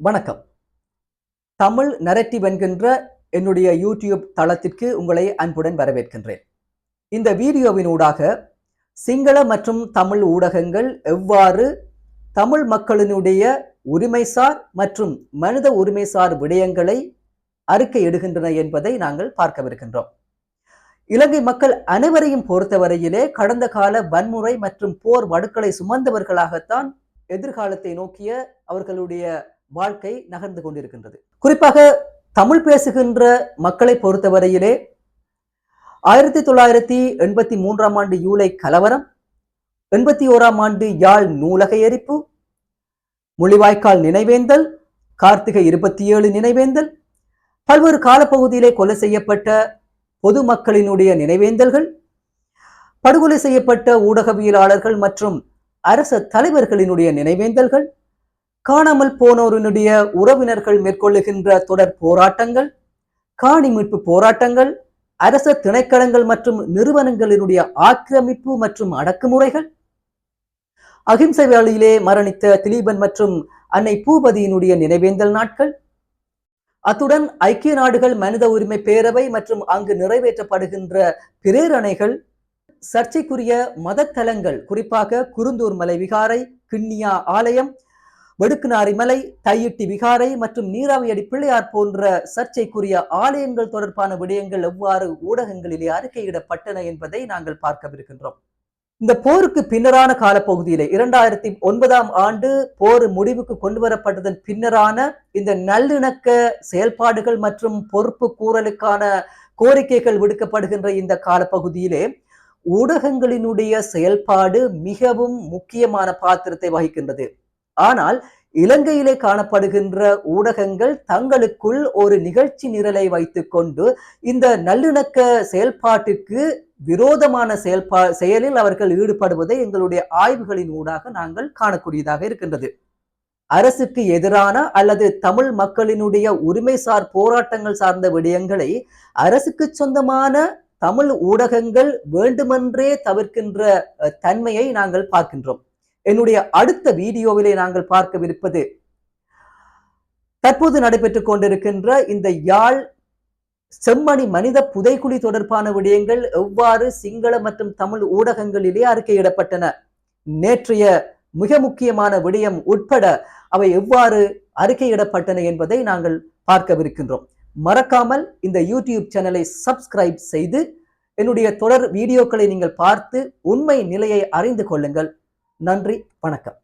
வணக்கம். தமிழ் நரட்டிவ் என்கின்ற என்னுடைய யூடியூப் தளத்திற்கு உங்களை அன்புடன் வரவேற்கின்றேன். இந்த வீடியோவினூடாக சிங்கள மற்றும் தமிழ் ஊடகங்கள் எவ்வாறு தமிழ் மக்களினுடைய உரிமைசார் மற்றும் மனித உரிமைசார் விடயங்களை அறிக்கையிடுகின்றன என்பதை நாங்கள் பார்க்கவிருக்கின்றோம். இலங்கை மக்கள் அனைவரையும் பொறுத்தவரையிலே கடந்த கால வன்முறை மற்றும் போர் வடுக்களை சுமந்தவர்களாகத்தான் எதிர்காலத்தை நோக்கிய அவர்களுடைய வாழ்க்கை நகர்ந்து கொண்டிருக்கின்றது. குறிப்பாக தமிழ் பேசுகின்ற மக்களை பொறுத்தவரையிலே ஆயிரத்தி தொள்ளாயிரத்தி எண்பத்தி மூன்றாம் ஆண்டு ஜூலை கலவரம் எண்பத்தி ஓராம் ஆண்டு யாழ் நூலக எரிப்பு முள்ளிவாய்க்கால் நினைவேந்தல் கார்த்திகை இருபத்தி ஏழு நினைவேந்தல் பல்வேறு காலப்பகுதியிலே கொலை செய்யப்பட்ட பொதுமக்களினுடைய நினைவேந்தல்கள் படுகொலை செய்யப்பட்ட ஊடகவியலாளர்கள் மற்றும் அரச தலைவர்களினுடைய நினைவேந்தல்கள் காணாமல் போனோரினுடைய உறவினர்கள் மேற்கொள்ளுகின்ற தொடர் போராட்டங்கள் காணி மீட்பு போராட்டங்கள் அரச திணைக்களங்கள் மற்றும் நிறுவனங்களினுடைய ஆக்கிரமிப்பு மற்றும் அடக்குமுறைகள் அகிம்சை வேளையிலே மரணித்த திலீபன் மற்றும் அன்னை பூபதியினுடைய நினைவேந்தல் நாட்கள் அத்துடன் ஐக்கிய நாடுகள் மனித உரிமை பேரவை மற்றும் அங்கு நிறைவேற்றப்படுகின்ற பிரேரணைகள் சர்ச்சைக்குரிய மதத்தலங்கள் குறிப்பாக குருந்தூர் மலை விகாரை கிண்ணியா ஆலயம் வெடுக்குநாரி மலை தையிட்டி விகாரை மற்றும் நீராவியடி பிள்ளையார் போன்ற சர்ச்சைக்குரிய ஆலயங்கள் தொடர்பான விடயங்கள் எவ்வாறு ஊடகங்களிலே அறிக்கையிடப்பட்டன என்பதை நாங்கள் பார்க்கவிருக்கின்றோம். இந்த போருக்கு பின்னரான காலப்பகுதியிலே இரண்டாயிரத்தி ஒன்பதாம் ஆண்டு போர் முடிவுக்கு கொண்டு வரப்பட்டதன் பின்னரான இந்த நல்லிணக்க செயல்பாடுகள் மற்றும் பொறுப்பு கூறலுக்கான கோரிக்கைகள் விடுக்கப்படுகின்ற இந்த காலப்பகுதியிலே ஊடகங்களினுடைய செயல்பாடு மிகவும் முக்கியமான பாத்திரத்தை வகிக்கின்றது. ஆனால் இலங்கையிலே காணப்படுகின்ற ஊடகங்கள் தங்களுக்குள் ஒரு நிகழ்ச்சி நிரலை வைத்துக்கொண்டு இந்த நல்லிணக்க செயல்பாட்டுக்கு விரோதமான செயல்பா செயலில் அவர்கள் ஈடுபடுவதை எங்களுடைய ஆய்வுகளின் ஊடாக நாங்கள் காணக்கூடியதாக இருக்கின்றது. அரசுக்கு எதிரான அல்லது தமிழ் மக்களினுடைய உரிமைசார் போராட்டங்கள் சார்ந்த விடயங்களை அரசுக்கு சொந்தமான தமிழ் ஊடகங்கள் வேண்டுமென்றே தவிர்க்கின்ற தன்மையை நாங்கள் பார்க்கின்றோம். என்னுடைய அடுத்த வீடியோவிலே நாங்கள் பார்க்கவிருப்பது தற்போது நடைபெற்றுக் கொண்டிருக்கின்ற இந்த யாழ் செம்மணி மனித புதைக்குழி தொடர்பான விடயங்கள் எவ்வாறு சிங்கள மற்றும் தமிழ் ஊடகங்களிலே அறிக்கையிடப்பட்டன. நேற்றைய மிக முக்கியமான விடயம் உட்பட அவை எவ்வாறு அறிக்கையிடப்பட்டன என்பதை நாங்கள் பார்க்கவிருக்கின்றோம். மறக்காமல் இந்த யூடியூப் சேனலை சப்ஸ்கிரைப் செய்து என்னுடைய தொடர் வீடியோக்களை நீங்கள் பார்த்து உண்மை நிலையை அறிந்து கொள்ளுங்கள். நன்றி வணக்கம்.